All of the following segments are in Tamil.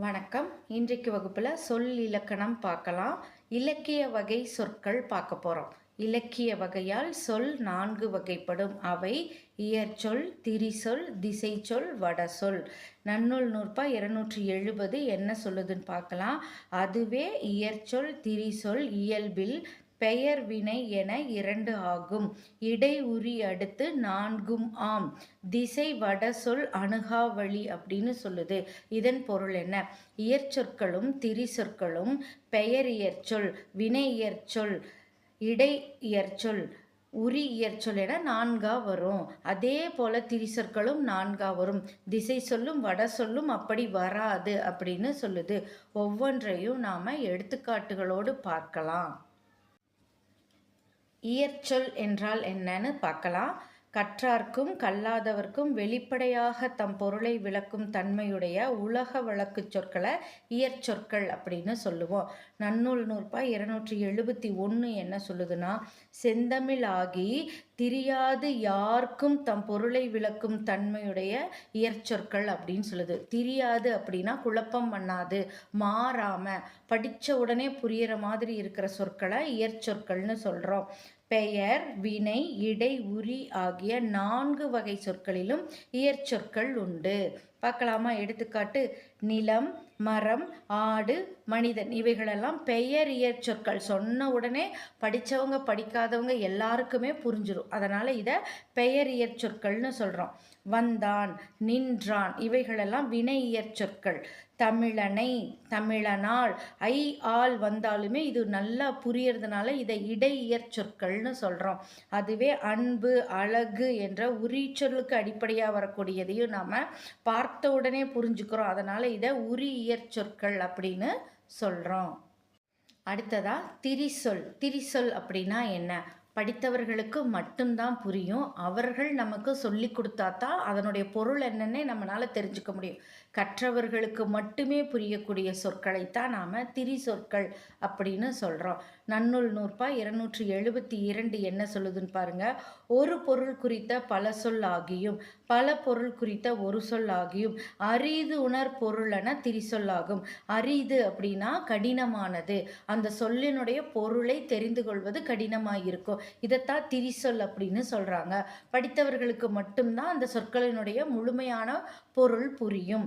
வணக்கம். இன்றைக்கு வகுப்பில் சொல் இலக்கணம் பார்க்கலாம். இலக்கிய வகை சொற்கள் பார்க்க போகிறோம் இலக்கிய வகையால் சொல் நான்கு வகைப்படும். அவை இயற்சொல் திரிசொல் திசை சொல் வட வடசொல். நன்னூல் நூற்பா இருநூற்றி எழுபது என்ன சொல்லுதுன்னு பார்க்கலாம். அதுவே இயற்சொல் திரிசொல் இயல்பில் பெயர் வினை என இரண்டு ஆகும். இடை உரி அடுத்து நான்கும் ஆம். திசை வட சொல் அணுகாவளி அப்படின்னு சொல்லுது. இதன் பொருள் என்ன? இயற்சொற்களும் திரிசொற்களும் பெயர் இயற்சொல் வினை இயற்சொல் இடை இயற்சொல் உரி இயற்சொல் என நான்கா வரும். அதே போல திரிசொற்களும் நான்கா வரும். திசை சொல்லும் வட சொல்லும் அப்படி வராது அப்படின்னு சொல்லுது. ஒவ்வொன்றையும் நாம எடுத்துக்காட்டுகளோடு பார்க்கலாம். இயற்சொல் என்றால் என்னன்னு பார்க்கலாம். கற்றார்க்கும் கல்லாதவர்க்கும் வெளிப்படையாக தம் பொருளை விளக்கும் தன்மையுடைய உலக வழக்கு சொற்களை இயற்சொற்கள் அப்படின்னு சொல்லுவோம். நன்னூல் நூற்பா இருநூற்றி எழுபத்தி ஒன்று என்ன சொல்லுதுன்னா செந்தமிழ் ஆகி யாருக்கும் தம் பொருளை விளக்கும் தன்மையுடைய இயற்சொற்கள் அப்படின்னு சொல்லுது. தெரியாது அப்படின்னா குழப்பம் பண்ணாது மாறாமல் படித்த உடனே புரியிற மாதிரி இருக்கிற சொற்களை இயற்சொற்கள்னு சொல்கிறோம் பெயர் வினை இடை உரி ஆகிய நான்கு வகை சொற்களிலும் இயற்சொற்கள் உண்டு. பார்க்கலாமா? எடுத்துக்காட்டு நிலம் மரம் ஆடு மனிதன் இவைகளெல்லாம் பெயர் இயற்சொற்கள். சொன்ன உடனே படித்தவங்க படிக்காதவங்க எல்லாருக்குமே புரிஞ்சிடும் அதனால் இதை பெயர் இயற்சொற்கள்னு சொல்கிறோம் வந்தான் நின்றான். இவைகளெல்லாம் வினை இயற்சொற்கள் தமிழனை தமிழனால் ஐ ஆள் வந்தாலுமே இது நல்லா புரியறதுனால இதை இடை இயற்சொற்கள்னு சொல்கிறோம் அதுவே அன்பு அழகு என்ற உரிச்சொல்லுக்கு அடிப்படையாக வரக்கூடியதையும் நாம் பார்த்த உடனே புரிஞ்சுக்கிறோம். அதனால் இதை உரி இயற்சொற்கள் அப்படின்னு சொல்கிறோம் அடுத்ததா திரிசொல். திரிசொல் அப்படின்னா என்ன? படித்தவர்களுக்கு மட்டும்தான் புரியும். அவர்கள் நமக்கு சொல்லி கொடுத்தா தான் அதனுடைய பொருள் என்னன்னே நம்மளால் தெரிஞ்சுக்க முடியும். கற்றவர்களுக்கு மட்டுமே புரியக்கூடிய சொற்களைத்தான் நாம் திரி சொற்கள் அப்படின்னு சொல்கிறோம் நன்னூல் நூற்பா இருநூற்றி எழுபத்தி இரண்டு என்ன சொல்லுதுன்னு பாருங்கள் ஒரு பொருள் குறித்த பல சொல் ஆகியும் பல பொருள் குறித்த ஒரு சொல் ஆகியும் அரிது உணர் பொருளென திரிசொல்லாகும். அரிது அப்படின்னா கடினமானது. அந்த சொல்லினுடைய பொருளை தெரிந்து கொள்வது கடினமாக இருக்கும். இதைத்தான் திரிசொல் அப்படின்னு சொல்கிறாங்க படித்தவர்களுக்கு மட்டும்தான் அந்த சொற்களினுடைய முழுமையான பொருள் புரியும்.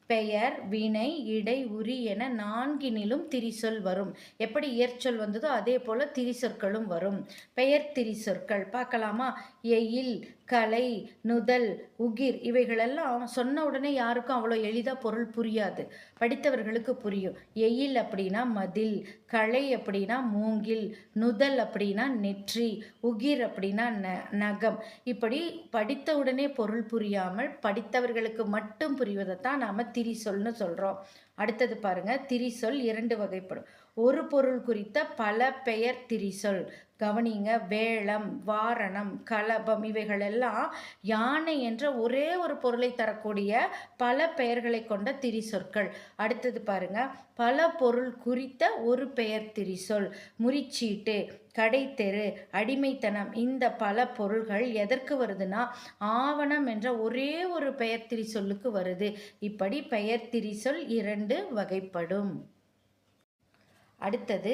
பெயர் வினை இடை உரி என நான்கினிலும் திரிசொல் வரும். எப்படி இயற்சொல் வந்ததோ அதே போல திரிசொற்களும் வரும். பெயர் திரிசொற்கள். பார்க்கலாமா? எயில் கலை நுதல் உகிர் இவைகளெல்லாம் சொன்ன உடனே யாருக்கும் அவ்வளோ எளிதாக பொருள் புரியாது. படித்தவர்களுக்கு புரியும். எயில் அப்படின்னா மதில் களை அப்படின்னா மூங்கில் நுதல் அப்படின்னா நெற்றி உகிர் அப்படின்னா ந நகம். இப்படி படித்த உடனே பொருள் புரியாமல் படித்தவர்களுக்கு மட்டும் புரிவதைத்தான் நாம் திரிசொல்னு சொல்கிறோம் அடுத்தது பாருங்க திரிசொல் இரண்டு வகைப்படும். ஒரு பொருள் குறித்த பல பெயர் திரிசொல். கவனிங்க வேளம் வாரணம் கலபம் இவைகளெல்லாம் யானை என்ற ஒரே ஒரு பொருளை தரக்கூடிய பல பெயர்களை கொண்ட திரிசொற்கள். அடுத்தது பாருங்க பல பொருள் குறித்த ஒரு பெயர் திரிசொல். முறிச்சீட்டு கடைத்தெரு அடிமைத்தனம் இந்த பல பொருள்கள் எதற்கு வருதுன்னா ஆவணம் என்ற ஒரே ஒரு பெயர் திரிசொல்லுக்கு வருது. இப்படி பெயர் திரிசொல் இரண்டு வகைப்படும். அடுத்தது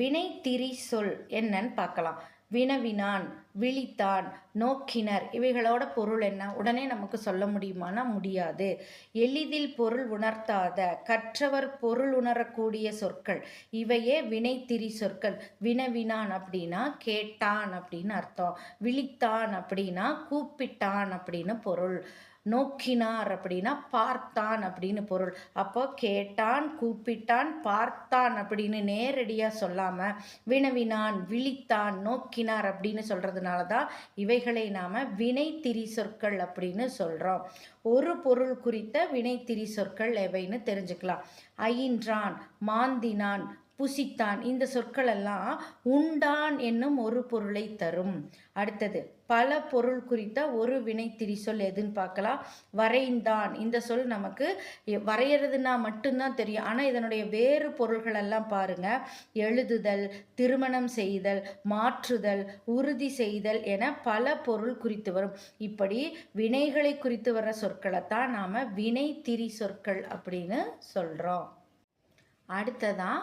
வினை திரி சொல் என்னன்னு பார்க்கலாம். வினவினான் விழித்தான் நோக்கினர். இவைகளோட பொருள் என்ன? உடனே நமக்கு சொல்ல முடியுமானா முடியாது. எளிதில் பொருள் உணர்த்தாத கற்றவர் பொருள் உணரக்கூடிய சொற்கள். இவையே வினை திரி சொற்கள் வினவினான் அப்படின்னா கேட்டான் அப்படின்னு அர்த்தம். விழித்தான் அப்படின்னா கூப்பிட்டான் அப்படின்னு பொருள். நோக்கினார் அப்படின்னா பார்த்தான் அப்படின்னு பொருள். அப்போ கேட்டான் கூப்பிட்டான் பார்த்தான் அப்படின்னு நேரடியாக சொல்லாமல் வினவினான் விழித்தான் நோக்கினார் அப்படின்னு சொல்கிறதுனால தான் இவைகளை நாம் வினை திரி சொற்கள் அப்படின்னு சொல்கிறோம் ஒரு பொருள் குறித்த வினை திரி சொற்கள் எவைன்னு தெரிஞ்சுக்கலாம். அயின்றான் மாந்தினான் புசித்தான். இந்த சொற்களெல்லாம் உண்டான் என்னும் ஒரு பொருளை தரும். அடுத்தது பல பொருள் குறித்த ஒரு வினைத்திரி சொல் எதுன்னு பார்க்கலாம். வரைந்தான். இந்த சொல் நமக்கு வரைகிறதுனா மட்டும்தான் தெரியும். ஆனால் இதனுடைய வேறு பொருள்கள் எல்லாம் பாருங்க. எழுதுதல் திருமணம் செய்தல் மாற்றுதல் உறுதி செய்தல் என பல பொருள் குறித்து வரும். இப்படி வினைகளை குறித்து வர சொற்களைத்தான் நாம் வினைத்திரி சொற்கள் அப்படின்னு சொல்கிறோம் அடுத்ததான்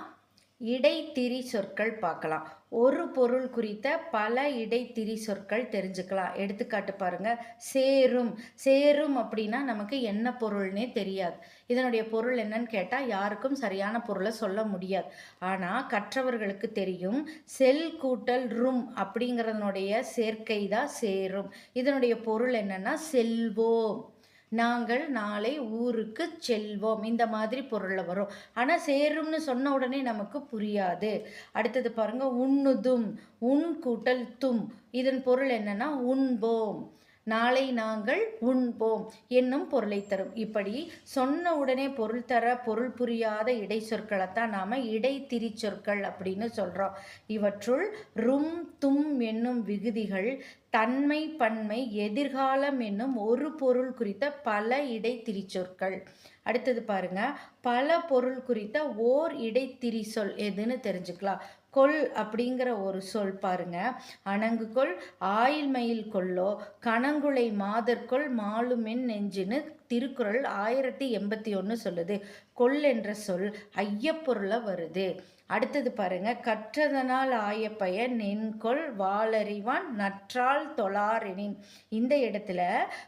இடைத்திரி சொற்கள் பார்க்கலாம். ஒரு பொருள் குறித்த பல இடைத்திரி சொற்கள் தெரிஞ்சுக்கலாம். எடுத்துக்காட்டு பாருங்க. சேரும். சேரும் அப்படின்னா நமக்கு என்ன பொருள்னே தெரியாது. இதனுடைய பொருள் என்னன்னு கேட்டால் யாருக்கும் சரியான பொருளை சொல்ல முடியாது. ஆனால் கற்றவர்களுக்கு தெரியும். செல் கூட்டல் ரும் அப்படிங்கிறதனுடைய சேர்க்கை தான் சேரும். இதனுடைய பொருள் என்னன்னா செல்வோம் நாங்கள் நாளை ஊருக்கு செல்வோம். இந்த மாதிரி பொருளில் வரும். ஆனால் சேரும்னு சொன்ன உடனே நமக்கு புரியாது. அடுத்தது பாருங்க உண்ணுதும் உன் கூட்டல் தும். இதன் பொருள் என்னன்னா உண்போம். நாளை நாங்கள் உண்போம் என்னும் பொருளை தரும். இப்படி சொன்ன உடனே பொருள் தர பொருள் புரியாத இடை சொற்களைத்தான் நாம் இடை திரிச்சொற்கள் அப்படின்னு சொல்கிறோம் இவற்றுள் ரும் தும் என்னும் விகுதிகள் தன்மை பன்மை எதிர்காலம் என்னும் ஒரு பொருள் குறித்த பல இடைத்திரிச்சொற்கள். அடுத்தது பாருங்க பல பொருள் குறித்த ஓர் இடைத்திரிச்சொல் எதுன்னு தெரிஞ்சுக்கலாம். கொள் அப்படிங்கிற ஒரு சொல் பாருங்க. அணங்கு கொள் ஆயில் மயில் கொள்ளோ கணங்குளை மாதற்கொள் மாலுமென் நெஞ்சுன்னு திருக்குறள் ஆயிரத்தி எண்பத்தி ஒன்று சொல்லுது. கொள் என்ற சொல் ஐயப்பொருளை வருது. அடுத்தது பாருங்க கற்றதனால் ஆய பயன் நின்கொள் வாளறிவான் நற்றால் தொழாரெனின் இந்த இடத்துல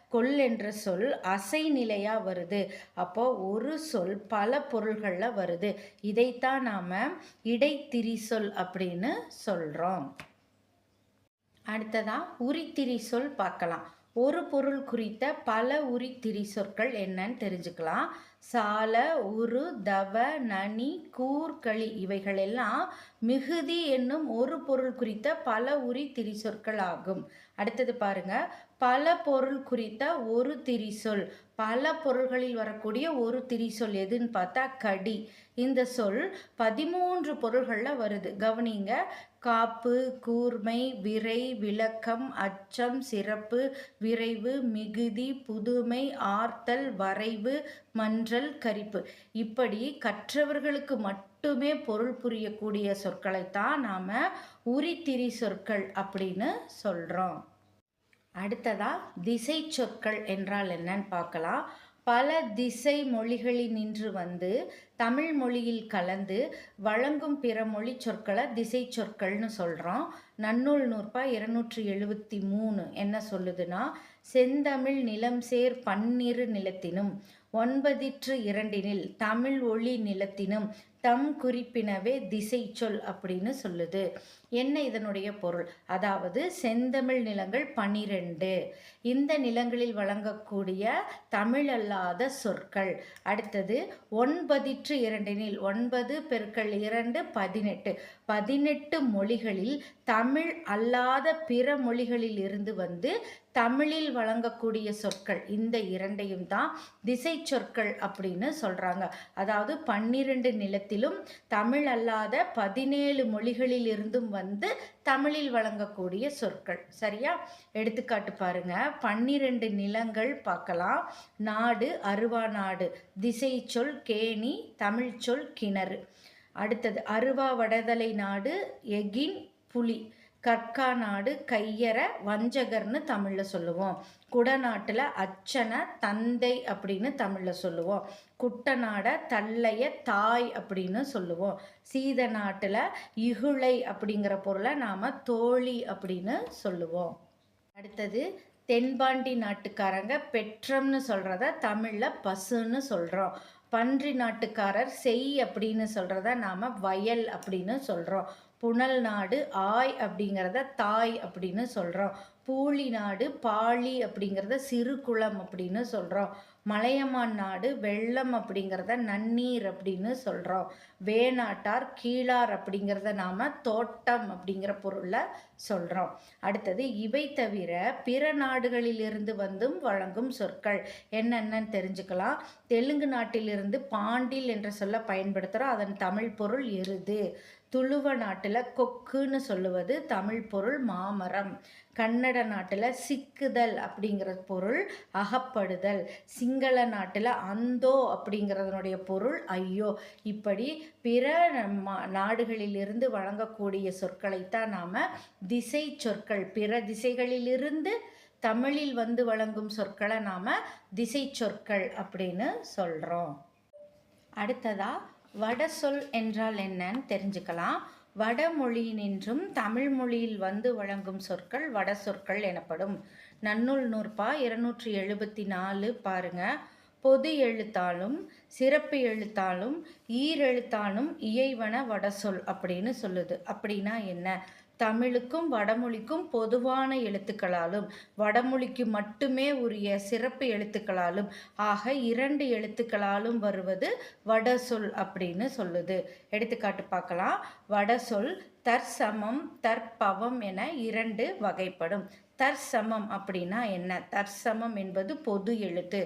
கொல் என்ற சொல் அசை நிலையா வருது. அப்போ ஒரு சொல் பல பொருள்கள்ல வருது. இதைத்தான் நாம இடைத்திரி சொல் அப்படின்னு சொல்றோம். அடுத்ததா உரித்திரி சொல் பார்க்கலாம். ஒரு பொருள் குறித்த பல உரித்திரி சொற்கள் என்னன்னு தெரிஞ்சுக்கலாம். சால உரு தவ நனி கூர்களி இவைகளெல்லாம் மிகுதி என்னும் ஒரு பொருள் குறித்த பல உரி திரிசொற்கள் ஆகும் அடுத்தது பாருங்க. பல பொருள் குறித்த ஒரு திரிசொல். பல பொருள்களில் வரக்கூடிய ஒரு திரிசொல் எதுன்னு பார்த்தா கடி. இந்த சொல் பதிமூன்று பொருள்களில் வருது. கவனிங்க. காப்பு கூர்மை விரை விளக்கம் அச்சம் சிறப்பு விரைவு மிகுதி புதுமை ஆர்த்தல் வரைவு மன்றல் கரிப்பு. இப்படி கற்றவர்களுக்கு மட்டுமே பொருள் புரியக்கூடிய சொற்களைத்தான் நாம் உரித்திரி சொற்கள் அப்படின்னு சொல்கிறோம் அடுத்ததா திசை சொற்கள் என்றால் என்னன்னு பார்க்கலாம். பல திசை மொழிகளில் நின்று வந்து தமிழ் மொழியில் கலந்து வழங்கும் பிற மொழி சொற்களை திசை சொற்கள்னு சொல்கிறோம் நன்னூல் நூற்பா இருநூற்றி எழுபத்தி மூணு என்ன சொல்லுதுன்னா செந்தமிழ் நிலம் சேர் பன்னிரு நிலத்தினும் ஒன்பதிற்று இரண்டினில் தமிழ் ஒளி நிலத்தினும் தம் குறிப்பினவே திசை சொல் அப்படின்னு சொல்லுது. என்ன இதனுடைய பொருள்? அதாவது செந்தமிழ் நிலங்கள் பனிரெண்டு. இந்த நிலங்களில் வழங்கக்கூடிய தமிழ் அல்லாத சொற்கள். அடுத்தது ஒன்பதிற்று இரண்டினில் ஒன்பது பெருக்கள் இரண்டு பதினெட்டு. பதினெட்டு மொழிகளில் தமிழ் அல்லாத பிற மொழிகளில் இருந்து வந்து தமிழில் வழங்கக்கூடிய சொற்கள். இந்த இரண்டையும் தான் திசை சொற்கள் அப்படின்னு சொல்கிறாங்க அதாவது பன்னிரண்டு மாநிலத்திலும் தமிழ் அல்லாத பதினேழு மொழிகளில் இருந்தும் வந்து தமிழில் வழங்கக்கூடிய சொற்கள். சரியா? எடுத்துக்காட்டு பாருங்க. பன்னிரண்டு நிலங்கள் பார்க்கலாம். நாடு அருவா நாடு. திசை சொல் கேணி தமிழ் சொல் கிணறு. அடுத்தது அருவா வடதலை நாடு எகின் புலி. கற்கா நாடு கையற வஞ்சகர்னு தமிழில் சொல்லுவோம். குடநாட்டில் அச்சனை தந்தை அப்படின்னு தமிழில் சொல்லுவோம். குட்டநாடை தள்ளைய தாய் அப்படின்னு சொல்லுவோம். சீத நாட்டில் இகுளை அப்படிங்கிற பொருளை நாம் தோழி அப்படின்னு சொல்லுவோம். அடுத்தது தென்பாண்டி நாட்டுக்காரங்க பெற்றம்னு சொல்கிறத தமிழில் பசுன்னு சொல்கிறோம் பன்றி நாட்டுக்காரர் செய் அப்படின்னு சொல்கிறத நாம் வயல் அப்படின்னு சொல்கிறோம் புனல் நாடு ஆய் அப்படிங்கிறத தாய் அப்படின்னு சொல்கிறோம் பூலி நாடு பாளி அப்படிங்கிறத சிறுகுளம் அப்படின்னு சொல்கிறோம் மலையமான் நாடு வெள்ளம் அப்படிங்கிறத நன்னீர் அப்படின்னு சொல்கிறோம் வேநாட்டார் கீழார் அப்படிங்கிறத நாம் தோட்டம் அப்படிங்கிற பொருளை சொல்கிறோம் அடுத்தது இவை தவிர பிற நாடுகளிலிருந்து வந்தும் வழங்கும் சொற்கள் என்னென்னு தெரிஞ்சுக்கலாம். தெலுங்கு நாட்டிலிருந்து பாண்டில் என்ற சொல்ல பயன்படுத்துகிறோம் அதன் தமிழ் பொருள் எருது. துளுவ நாட்டில் கொக்குன்னு சொல்லுவது தமிழ் பொருள் மாமரம். கன்னட நாட்டில் சிக்குதல் அப்படிங்கிற பொருள் அகப்படுதல். சிங்கள நாட்டில் அந்தோ அப்படிங்கிறதனுடைய பொருள் ஐயோ. இப்படி பிற நாடுகளிலிருந்து வழங்கக்கூடிய சொற்களைத்தான் நாம் திசை சொற்கள் பிற திசைகளிலிருந்து தமிழில் வந்து வழங்கும் சொற்களை நாம் திசை சொற்கள் அப்படின்னு சொல்கிறோம் அடுத்ததாக வட சொல் என்றால் என்னன்னு தெரிஞ்சுக்கலாம். வடமொழியினின்றும் தமிழ் மொழியில் வந்து வழங்கும் சொற்கள் வட சொற்கள் எனப்படும். நன்னூல் நூற்பா இருநூற்றி எழுபத்தி நாலு பாருங்க. பொது எழுத்தாலும் சிறப்பு எழுத்தாலும் ஈரெழுத்தாலும் இயைவன வடசொல் அப்படின்னு சொல்லுது. அப்படின்னா என்ன? தமிழுக்கும் வடமொழிக்கும் பொதுவான எழுத்துக்களாலும் வடமொழிக்கு மட்டுமே உரிய சிறப்பு எழுத்துக்களாலும் ஆக இரண்டு எழுத்துக்களாலும் வருவது வடசொல் அப்படின்னு சொல்லுது. எடுத்துக்காட்டு பார்க்கலாம். வடசொல் தற்சமம் தற்பவம் என இரண்டு வகைப்படும். தற்சமம் அப்படின்னா என்ன? தற்சமம் என்பது பொது எழுத்து.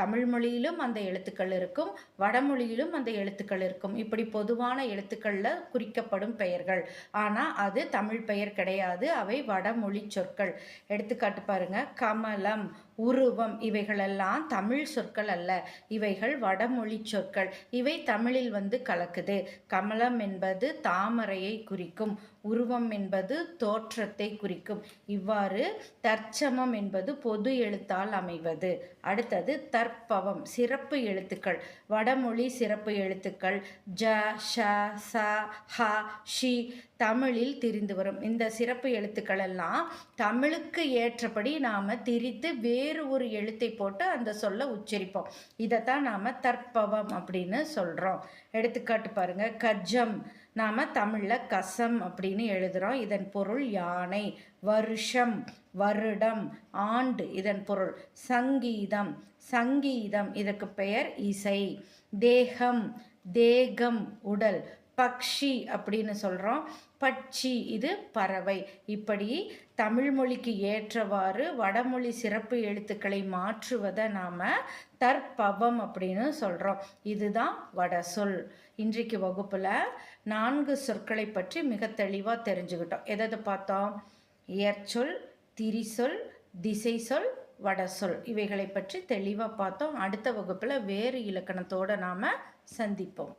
தமிழ் மொழியிலும் அந்த எழுத்துக்கள் இருக்கும் வடமொழியிலும் அந்த எழுத்துக்கள் இருக்கும். இப்படி பொதுவான எழுத்துக்களில் குறிக்கப்படும் பெயர்கள். ஆனால் அது தமிழ் பெயர் கிடையாது. அவை வடமொழி சொற்கள். எடுத்துக்காட்டு பாருங்க கமலம் உருவம் இவைகளெல்லாம் தமிழ் சொற்கள் அல்ல. இவைகள் வடமொழி சொற்கள். இவை தமிழில் வந்து கலக்குது. கமலம் என்பது தாமரையை குறிக்கும். உருவம் என்பது தோற்றத்தை குறிக்கும். இவ்வாறு தற்சமம் என்பது பொது எழுத்தால் அமைவது. அடுத்தது தற்பவம் சிறப்பு எழுத்துக்கள். வடமொழி சிறப்பு எழுத்துக்கள். ஜ ஷ ச ஹ ஷி தமிழில் திரிந்து வரும். இந்த சிறப்பு எழுத்துக்கள் எல்லாம் தமிழுக்கு ஏற்றபடி நாம் திரித்து வேறு ஒரு எழுத்தை போட்டு அந்த சொல்ல உச்சரிப்போம். இதைத்தான் நாம் தற்பவம் அப்படின்னு சொல்கிறோம் எடுத்துக்காட்டு பாருங்கள் கஜம். நாம் தமிழில் கசம் அப்படின்னு எழுதுகிறோம் இதன் பொருள் யானை. வருஷம் வருடம் ஆண்டு இதன் பொருள். சங்கீதம் சங்கீதம் இதற்கு பெயர் இசை. தேகம் தேகம் உடல். பக்ஷி அப்படின்னு சொல்கிறோம் பட்சி இது பறவை. இப்படி தமிழ் மொழிக்கு ஏற்றவாறு வடமொழி சிறப்பு எழுத்துக்களை மாற்றுவதை நாம் தற்பவம் அப்படின்னு சொல்கிறோம் இதுதான் வட சொல். இன்றைக்கு வகுப்பில் நான்கு சொற்களை பற்றி மிக தெளிவாக தெரிஞ்சுக்கிட்டோம். எதை பார்த்தோம்? இயற்சொல் திரிசொல் திசை சொல். வடசொல் இவைகளை பற்றி தெளிவாக பார்த்தோம். அடுத்த வகுப்பில் வேறு இலக்கணத்தோடு நாம் சந்திப்போம்.